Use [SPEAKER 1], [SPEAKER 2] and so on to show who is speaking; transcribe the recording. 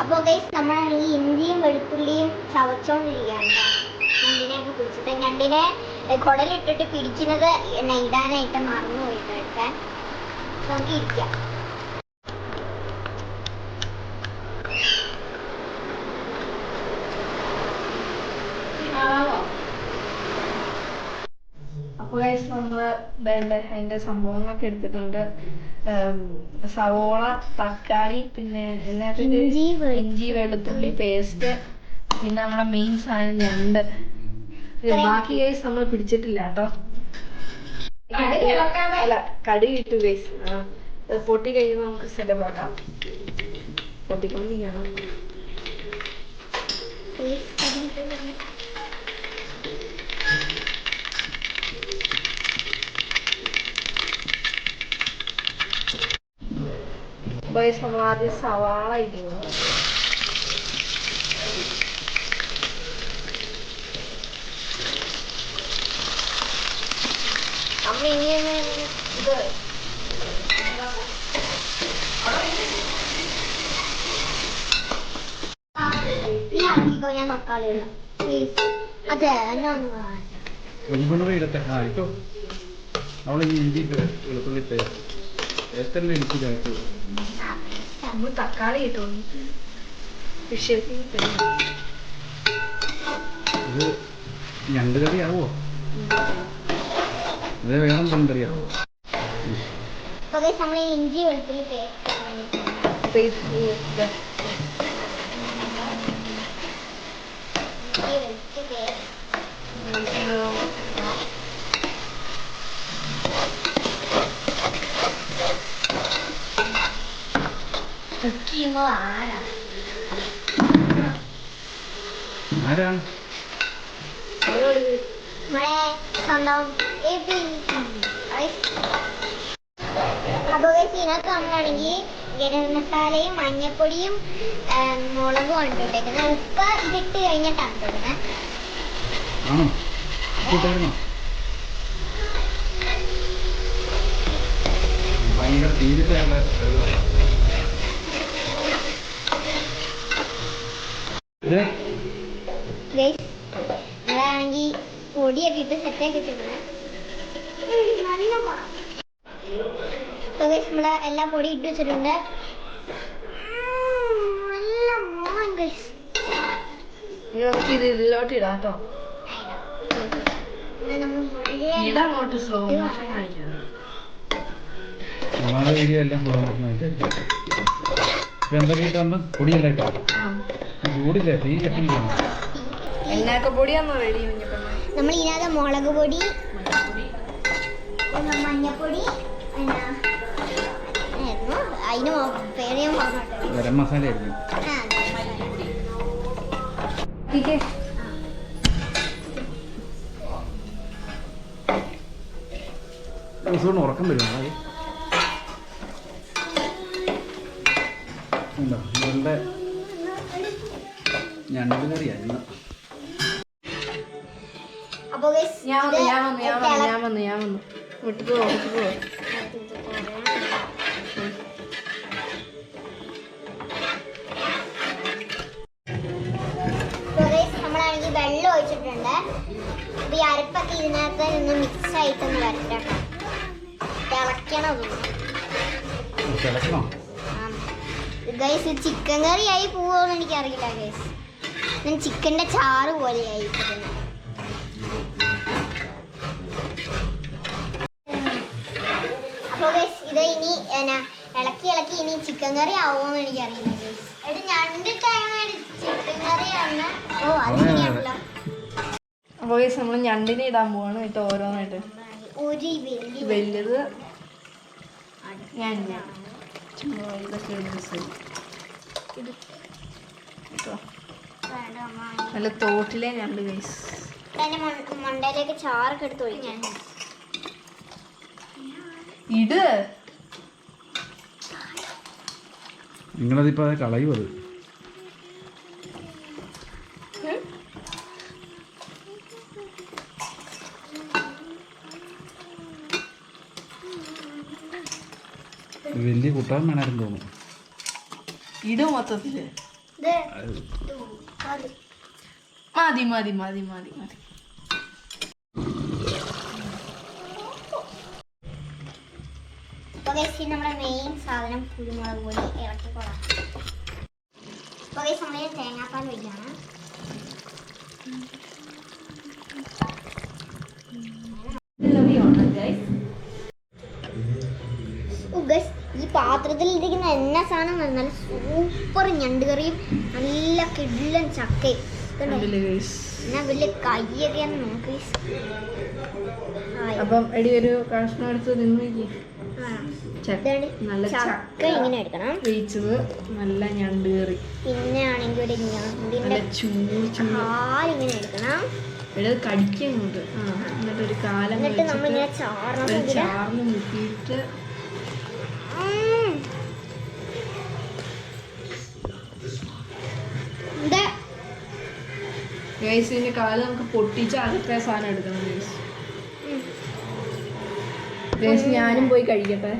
[SPEAKER 1] അപ്പോൾ ഗൈസ് ഈ ഇഞ്ചിയും വെളുത്തുള്ളിയും ചവച്ചോണ്ടിരിക്കുകയാണ് ഞണ്ടിനെയൊക്കെ പിടിച്ചിട്ട് ഞണ്ടിനെ കുടലിട്ടിട്ട് പിടിക്കുന്നത് നെയ്താനായിട്ട് മറന്നു പോയിട്ട് എടുക്കാൻ. നമുക്ക് ഇരിക്കാം.
[SPEAKER 2] അപ്പോൾ ഗൈസ് നമ്മൾ വേണ്ട അതിന്റെ സംഭവങ്ങളൊക്കെ എടുത്തിട്ടുണ്ട്. സവോള തക്കാളി പിന്നെ എല്ലാത്തിന്റെ
[SPEAKER 1] ഇഞ്ചി, വെളുത്തുള്ളി.
[SPEAKER 2] പേസ്റ്റ് പിന്നെ നമ്മളെ മെയിൻ സാധനം ഞണ്ട്. ബാക്കി ഗൈസ് നമ്മൾ പിടിച്ചിട്ടില്ല കേട്ടോ. അല്ല കടി ഇട്ടു ഗൈസ് പൊട്ടി കഴിയുമ്പോൾ നമുക്ക് ആക്കാം. പൊട്ടിക്കൊണ്ടിരിക്കണം
[SPEAKER 1] Please, അതിലേക്ക്
[SPEAKER 2] ഗൈസ് നമ്മൾ ആദ്യം സവാള ഇടുന്നു അമ്മ ഇങ്ങനെ ഇത്
[SPEAKER 1] ഈ ആക്കിക്കോ ഞാൻ തക്കാളി ഇടാം പ്ലീസ് അതെ എന്നെ ഒന്ന് കാണാൻ
[SPEAKER 3] വെളുത്തുള്ളി ഇടത്തെ ആ ഇട്ടോ നമ്മൾ ഈ ഇഞ്ചി ഇട്ട് പേസ്റ്റല്ലേ ഇടിച്ച് ചേർത്ത്
[SPEAKER 2] നമ്മൾ തക്കാളി വിഷയത്തിൽ
[SPEAKER 3] ഇത് ഞണ്ട് കറിയാവോ ഇത് വേറെ എന്തെങ്കിലും കറി ആവോ
[SPEAKER 1] അപ്പോൾ ഗൈസ് നമ്മൾ ഈ ഇഞ്ചി വെളുത്തുള്ളി പേസ്റ്റ് ആരാ
[SPEAKER 3] ആരാണ്?
[SPEAKER 1] ഗൈസ് ഇതിനകത്ത് നമ്മളാണെങ്കിൽ ഗരം മസാലയും മഞ്ഞപ്പൊടിയും മുളകും ഉണ്ട് ഇട്ടേക്കുന്നത് ഉപ്പ് ഇതിട്ട് കഴിഞ്ഞിട്ടാണ്
[SPEAKER 3] തുടങ്ങുന്നത് ഭയങ്കര തീരുതയുള്ള
[SPEAKER 1] നമ്മളാണെങ്കിൽ പൊടിയൊക്കെ ഇട്ട് സെറ്റാക്കി ഗൈസ് നമ്മൾ എല്ലാ പൊടി ഇട്ട് വെച്ചിട്ടുണ്ട്. നല്ല മണം ഗൈസ്.
[SPEAKER 2] ഇത് ഇതിലോട്ട് ഇടാം കേട്ടോ
[SPEAKER 1] നമ്മൾ വളരെ
[SPEAKER 2] ഇതങ്ങോട്ട് സ്ലോ മോഷൻ കാണിക്കാം.
[SPEAKER 3] നമ്മളെ വീഡിയോ എല്ലാം ഇപ്പൊ എന്തൊക്കെ ഇട്ടാകുമ്പോൾ പൊടിയല്ല ഇട്ടോ? ചൂടില്ലേ? തീ
[SPEAKER 1] നമ്മൾ ഇതിനകത്ത് മുളക് പൊടി പിന്നെ മഞ്ഞപ്പൊടി? അതിന് പേര്.
[SPEAKER 3] ഗരം മസാല ആയിരിക്കും ഉറക്കം വരും ഉണ്ടോ? ഞണ്ട് കറിയായിരുന്നു
[SPEAKER 2] ഞാൻ വന്നു ഞാൻ വന്നു ഞാൻ വന്നു ഞാൻ വന്നു ഞാൻ വന്നു. വിട്ടു പോ വിട്ടു പോ.
[SPEAKER 1] അപ്പൊ guys, നമ്മളാണെങ്കിൽ വെള്ളം ഒഴിച്ചിട്ടുണ്ട്. അപ്പൊ ഈ അരപ്പൊക്കെ ഇതിനകത്ത് നിന്ന് മിക്സ് ആയിട്ടൊന്ന് വരട്ടെ. തിളക്കണോ? ഗൈസ് ചിക്കൻ കറി ആയി പോവോന്ന് എനിക്കറിയില്ല ഗൈസ് ഞാൻ ചിക്കന്റെ ചാറ് പോലെയായി അപ്പോൾ ഗൈസ് ഇത് ഇനി എന്നാ ഇളക്കി ഇളക്കി ഇനി ചിക്കൻ കറി ആവുമോന്ന് എനിക്കറിയില്ല ഗൈസ് എടി ഞണ്ടിട്ടാണ് ചിക്കൻ കറിയാണ് ഓ അതിങ്ങനെയാണല്ലോ
[SPEAKER 2] അപ്പോൾ ഗൈസ് നമ്മൾ ഞണ്ടിനെ ഇടാൻ പോവാണ്. കേട്ടോ ഓരോന്നായിട്ട്.
[SPEAKER 1] ഒരു വലിയ
[SPEAKER 2] വലുത് ഞാൻ ഇതൊക്കെ കേട്ടോ നല്ല തോട്ടിലെ രണ്ട് ഗൈസ്
[SPEAKER 1] മണ്ടയിലേക്ക് ചാറൊക്കെ എടുത്ത് ഒഴിക്കാൻ
[SPEAKER 2] ഇട്.
[SPEAKER 3] നിങ്ങളതിപ്പോ അത് കളയും അത്? വലിയ കൂട്ടാൻ വേണമായിരുന്നു തോന്നുന്നു.
[SPEAKER 2] ഇട്
[SPEAKER 1] മൊത്തത്തിൽ.
[SPEAKER 2] മതി. മതി മതി മതി മതി
[SPEAKER 1] നമ്മുടെ മെയിൻ സാധനം കുരുമുളക് പൊടി ഇളക്കിക്കൊള്ളാം അപ്പൊ guys, നമ്മൾ തേങ്ങാപ്പാൽ വയ്ക്കാണ് guys, ഈ പാത്രത്തിൽ ഇരിക്കുന്ന എല്ലാ സാധനം നല്ല സൂപ്പർ ഞണ്ട് കറിയും നല്ല കിടിലൻ ചക്കയും? എന്നാ വലിയ കയ്യൊക്കെയാണ് നോക്ക്
[SPEAKER 2] അപ്പം എടി ഒരു കഷ്ണം എടുത്ത് നിന്ന് ചക്ക നല്ല
[SPEAKER 1] ചക്ക ഇങ്ങനെ എടുക്കണം.
[SPEAKER 2] വേവിച്ചത് നല്ല ഞണ്ട് കറി.
[SPEAKER 1] പിന്നെ ആണെങ്കിൽ ഒരു ഞണ്ടിന്റെ കാലിങ്ങനെ എടുക്കണം.
[SPEAKER 2] എന്നിട്ട് ഒരു കാലം
[SPEAKER 1] എന്നിട്ട് നമ്മളിങ്ങനെ.
[SPEAKER 2] ചാറിന് മുക്കിയിട്ട്
[SPEAKER 1] ഉം. ഇത്
[SPEAKER 2] ഗൈസ് കാൽ നമുക്ക് പൊട്ടിച്ച് അകത്തെ സാധനം എടുക്കണം ഗൈസ്. ഗൈസ് ഞാനും പോയി കഴിക്കട്ടെ